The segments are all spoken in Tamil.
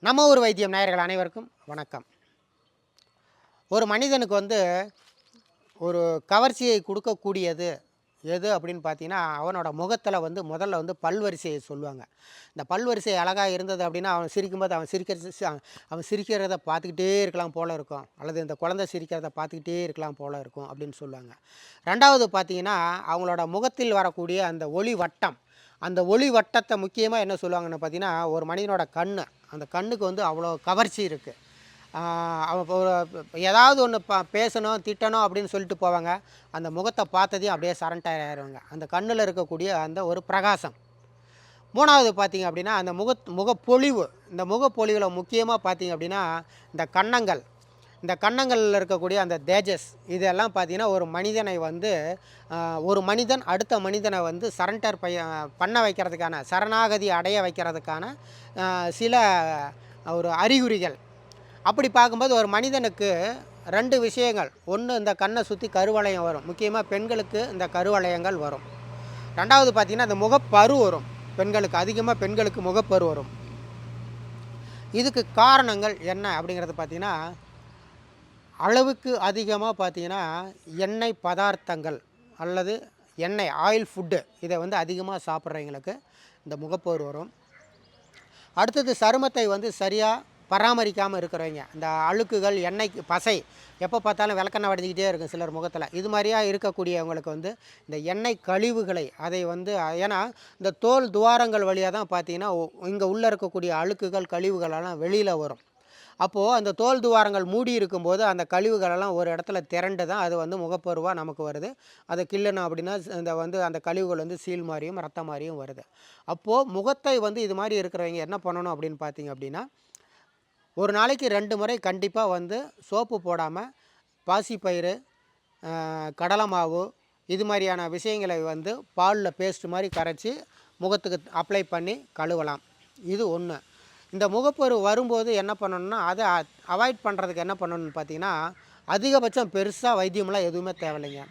நம்ம ஊர் வைத்தியம் நேயர்கள் அனைவருக்கும் வணக்கம். ஒரு மனிதனுக்கு வந்து ஒரு கவர்ச்சியை கொடுக்கக்கூடியது எது அப்படின்னு பார்த்தீங்கன்னா அவனோட முகத்தில் வந்து முதல்ல வந்து பல்வரிசையை சொல்லுவாங்க. இந்த பல்வரிசை அழகாக இருந்தது அப்படின்னா அவன் சிரிக்கும்போது அவன் சிரிக்கிறது அவன் சிரிக்கிறத பார்த்துக்கிட்டே இருக்கலாம் போல இருக்கும். அல்லது இந்த குழந்தை சிரிக்கிறத பார்த்துக்கிட்டே இருக்கலாம் போல இருக்கும் அப்படின்னு சொல்லுவாங்க. ரெண்டாவது பார்த்தீங்கன்னா அவங்களோட முகத்தில் வரக்கூடிய அந்த ஒளி வட்டம். அந்த ஒளி வட்டத்தை முக்கியமாக என்ன சொல்லுவாங்கன்னு பார்த்தீங்கன்னா ஒரு மனிதனோட கண் அந்த கண்ணுக்கு வந்து அவ்வளோ கவர்ச்சி இருக்குது ஒரு ஏதாவது ஒன்று ப பேசணும் திட்டணும் அப்படின்னு சொல்லிட்டு போவாங்க. அந்த முகத்தை பார்த்ததையும் அப்படியே சரண்டர் ஆயிடுவாங்க. அந்த கண்ணில் இருக்கக்கூடிய அந்த ஒரு பிரகாசம். மூணாவது பார்த்திங்க அப்படின்னா அந்த முக முகப்பொழிவு. இந்த முகப்பொழிவில் முக்கியமாக பார்த்தீங்க அப்படின்னா இந்த கன்னங்கள். இந்த கன்னங்களில் இருக்கக்கூடிய அந்த தேஜஸ் இதெல்லாம் பார்த்தீங்கன்னா ஒரு மனிதனை வந்து ஒரு மனிதன் அடுத்த மனிதனை வந்து சரண்டர் பைய பண்ண வைக்கிறதுக்கான சரணாகதி அடைய வைக்கிறதுக்கான சில ஒரு அறிகுறிகள். அப்படி பார்க்கும்போது ஒரு மனிதனுக்கு ரெண்டு விஷயங்கள். ஒன்று இந்த கண்ணை சுற்றி கருவளையம் வரும். முக்கியமாக பெண்களுக்கு இந்த கருவளையங்கள் வரும். ரெண்டாவது பார்த்திங்கன்னா இந்த முகப்பரு வரும். பெண்களுக்கு அதிகமாக பெண்களுக்கு முகப்பரு வரும். இதுக்கு காரணங்கள் என்ன அப்படிங்கிறது பார்த்திங்கன்னா அளவுக்கு அதிகமாக பார்த்தீங்கன்னா எண்ணெய் பதார்த்தங்கள் அல்லது எண்ணெய் ஆயில் ஃபுட்டு இதை வந்து அதிகமாக சாப்பிட்றவங்களுக்கு இந்த முகப்போர் வரும். அடுத்தது சருமத்தை வந்து சரியாக பராமரிக்காமல் இருக்கிறவங்க. இந்த அழுக்குகள் எண்ணெய் பசை எப்போ பார்த்தாலும் விளக்கெண்ணெய் வடிஞ்சிக்கிட்டே இருக்கும் சிலர் முகத்தில். இது மாதிரியா இருக்கக்கூடியவங்களுக்கு வந்து இந்த எண்ணெய் கழிவுகளை அதை வந்து ஏன்னா இந்த தோல் துவாரங்கள் வழியாக தான் பார்த்தீங்கன்னா இங்கே உள்ளே இருக்கக்கூடிய அழுக்குகள் கழிவுகளெல்லாம் வெளியில் வரும். அப்போது அந்த தோல் துவாரங்கள் மூடி இருக்கும்போது அந்த கழிவுகளெல்லாம் ஒரு இடத்துல திரண்டு தான் அது வந்து முகப்பருவாக நமக்கு வருது. அதை கிள்ளணும் அப்படின்னா இந்த வந்து அந்த கழிவுகள் வந்து சீல் மாதிரியும் ரத்தம் மாதிரியும் வருது. அப்போது முகத்தை வந்து இது மாதிரி இருக்கிறவங்க என்ன பண்ணணும் அப்படின்னு பார்த்தீங்க அப்படின்னா ஒரு நாளைக்கு ரெண்டு முறை கண்டிப்பாக வந்து சோப்பு போடாமல் பாசிப்பயிறு கடலை மாவு இது மாதிரியான விஷயங்களை வந்து பாலில் பேஸ்ட் மாதிரி கரைச்சி முகத்துக்கு அப்ளை பண்ணி கழுவலாம். இது ஒன்று இந்த முகப்பரு வரும்போது என்ன பண்ணணும்னா அதை அவாய்ட் பண்ணுறதுக்கு என்ன பண்ணணும்னு பார்த்தீங்கன்னா அதிகபட்சம் பெருசாக வைத்தியமெல்லாம் எதுவுமே தேவையில்லைங்க.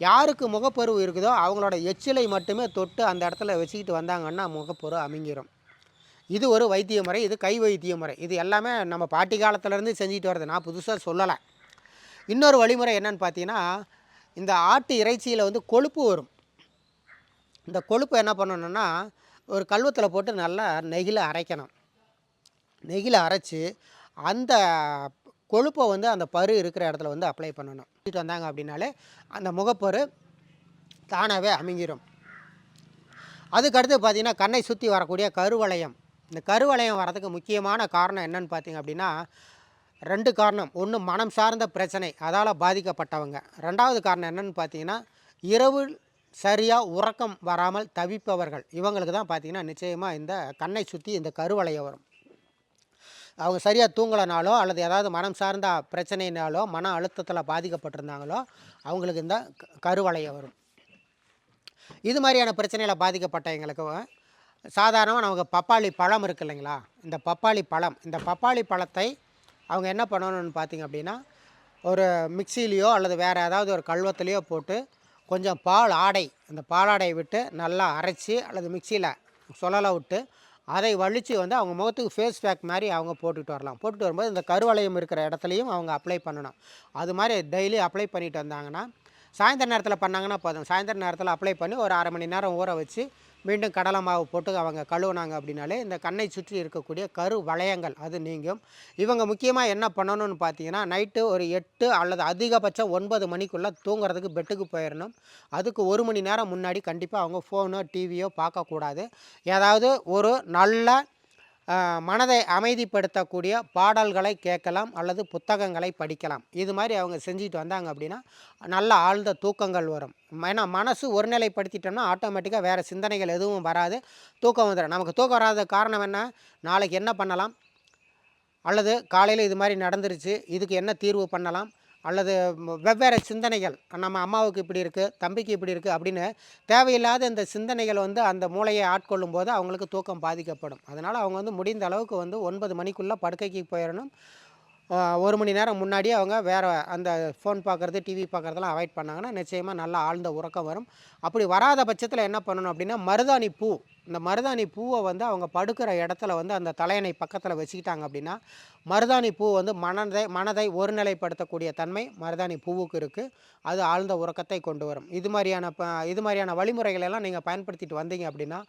யாருக்கு முகப்பருவு இருக்குதோ அவங்களோட எச்சிலை மட்டுமே தொட்டு அந்த இடத்துல வச்சுக்கிட்டு வந்தாங்கன்னா முகப்பரு அமுங்கிரும் இது ஒரு வைத்திய முறை இது கை வைத்திய முறை. இது எல்லாமே நம்ம பாட்டி காலத்துலேருந்து செஞ்சுட்டு வருது. நான் புதுசாக சொல்லலை. இன்னொரு வழிமுறை என்னன்னு பார்த்தீங்கன்னா இந்த ஆட்டு இறைச்சியில் வந்து கொழுப்பு வரும். இந்த கொழுப்பு என்ன பண்ணணும்னா ஒரு கல்வத்தில் போட்டு நல்லா நெகில அரைக்கணும். நெகில அரைச்சி அந்த கொழுப்பை வந்து அந்த பரு இருக்கிற இடத்துல வந்து அப்ளை பண்ணணும். பண்ணிட்டு வந்தாங்க அப்படின்னாலே அந்த முகப்பரு தானாகவே அமைஞ்சிடும் அதுக்கடுத்து பார்த்தீங்கன்னா கண்ணை சுற்றி வரக்கூடிய கருவளையம். இந்த கருவளையம் வரதுக்கு முக்கியமான காரணம் என்னன்னு பார்த்தீங்க அப்படின்னா ரெண்டு காரணம். ஒன்று மனம் சார்ந்த பிரச்சனை அதால் பாதிக்கப்பட்டவங்க. ரெண்டாவது காரணம் என்னன்னு பார்த்தீங்கன்னா இரவு சரியாக உறக்கம் வராமல் தவிப்பவர்கள். இவங்களுக்கு தான் பார்த்தீங்கன்னா நிச்சயமாக இந்த கண்ணை சுற்றி இந்த கருவளையம் வரும். அவங்க சரியாக தூங்கலைனாலோ அல்லது ஏதாவது மனம் சார்ந்த பிரச்சனைனாலோ மன அழுத்தத்தில் பாதிக்கப்பட்டிருந்தாங்களோ அவங்களுக்கு இந்த க- கருவளையம் வரும். இது மாதிரியான பிரச்சனையில் பாதிக்கப்பட்டவங்களுக்கு சாதாரணமாக நமக்கு பப்பாளி பழம் இருக்கு இல்லைங்களா? இந்த பப்பாளி பழம். இந்த பப்பாளி பழத்தை அவங்க என்ன பண்ணணும்னு பார்த்தீங்க அப்படின்னா ஒரு மிக்சிலேயோ அல்லது வேறு ஏதாவது ஒரு கல்வத்துலேயோ போட்டு கொஞ்சம் பால் ஆடை அந்த பாலாடையை விட்டு நல்லா அரைச்சி அல்லது மிக்சியில் சுழலை விட்டு அதை வலித்து வந்து அவங்க முகத்துக்கு ஃபேஸ் பேக் மாதிரி அவங்க போட்டுட்டு வரலாம். போட்டுட்டு வரும்போது இந்த கருவளையம் இருக்கிற இடத்துலையும் அவங்க அப்ளை பண்ணணும். அது மாதிரி டெய்லி அப்ளை பண்ணிட்டு வந்தாங்கன்னா சாயந்தர நேரத்தில் பண்ணாங்கன்னா போதும். சாயந்தர நேரத்தில் அப்ளை பண்ணி ஒரு அரை மணி நேரம் ஊற வச்சு மீண்டும் கடலை மாவு போட்டு அவங்க கழுவுனாங்க அப்படின்னாலே இந்த கண்ணை சுற்றி இருக்கக்கூடிய கரு வளையங்கள் அது நீங்கும். இவங்க முக்கியமாக என்ன பண்ணணும்னு பார்த்தீங்கன்னா நைட்டு ஒரு எட்டு அல்லது அதிகபட்சம் ஒன்பது மணிக்குள்ளே தூங்குறதுக்கு பெட்டுக்கு போயிடணும். அதுக்கு ஒரு மணி நேரம் முன்னாடி கண்டிப்பாக அவங்க ஃபோனோ டிவியோ பார்க்கக்கூடாது. ஏதாவது ஒரு நல்ல மனதை அமைதிப்படுத்தக்கூடிய பாடல்களை கேட்கலாம் அல்லது புத்தகங்களை படிக்கலாம். இது மாதிரி அவங்க செஞ்சுட்டு வந்தாங்க அப்படின்னா நல்ல ஆழ்ந்த தூக்கங்கள் வரும். ஏன்னா மனசு ஒருநிலைப்படுத்திட்டோம்னா ஆட்டோமேட்டிக்காக வேறு சிந்தனைகள் எதுவும் வராது. தூக்கம் வந்துடும் நமக்கு தூக்கம் வராத காரணம் என்ன? நாளைக்கு என்ன பண்ணலாம்? அல்லது காலையில் இது மாதிரி நடந்துருச்சு. இதுக்கு என்ன தீர்வு பண்ணலாம்? அல்லது வெவ்வேறு சிந்தனைகள் நம்ம அம்மாவுக்கு இப்படி இருக்குது தம்பிக்கு இப்படி இருக்குது அப்படின்னு தேவையில்லாத இந்த சிந்தனைகள் வந்து அந்த மூளையை ஆட்கொள்ளும் போது அவங்களுக்கு தூக்கம் பாதிக்கப்படும். அதனால் அவங்க வந்து முடிந்த அளவுக்கு வந்து ஒன்பது மணிக்குள்ளே படுக்கைக்கு போயிடணும் ஒரு மணி நேரம் முன்னாடியே அவங்க வேறு அந்த ஃபோன் பார்க்குறது டிவி பார்க்குறதெல்லாம் அவாய்ட் பண்ணாங்கன்னா நிச்சயமாக நல்லா ஆழ்ந்த உறக்கம் வரும். அப்படி வராத பட்சத்தில் என்ன பண்ணணும் அப்படின்னா மருதாணி பூ இந்த மருதாணி பூவை வந்து அவங்க படுக்கிற இடத்துல வந்து அந்த தலையணை பக்கத்தில் வச்சுக்கிட்டாங்க அப்படின்னா மருதாணி பூ வந்து மனதை மனதை ஒருநிலைப்படுத்தக்கூடிய தன்மை மருதாணி பூவுக்கு இருக்குது அது ஆழ்ந்த உறக்கத்தை கொண்டு வரும். இது மாதிரியான ப இது மாதிரியான வழிமுறைகளெல்லாம் நீங்கள் பயன்படுத்திட்டு வந்தீங்க அப்படின்னா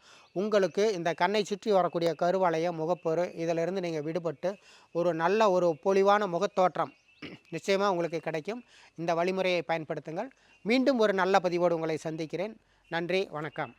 உங்களுக்கு இந்த கண்ணை சுற்றி வரக்கூடிய கருவளையம் முகப்பொரு இதிலிருந்து நீங்கள் விடுபட்டு ஒரு நல்ல ஒரு பொலிவான முகத்தோற்றம் நிச்சயமாக உங்களுக்கு கிடைக்கும். இந்த வழிமுறையை பயன்படுத்துங்கள். மீண்டும் ஒரு நல்ல பதிவோடு உங்களை சந்திக்கிறேன். நன்றி வணக்கம்.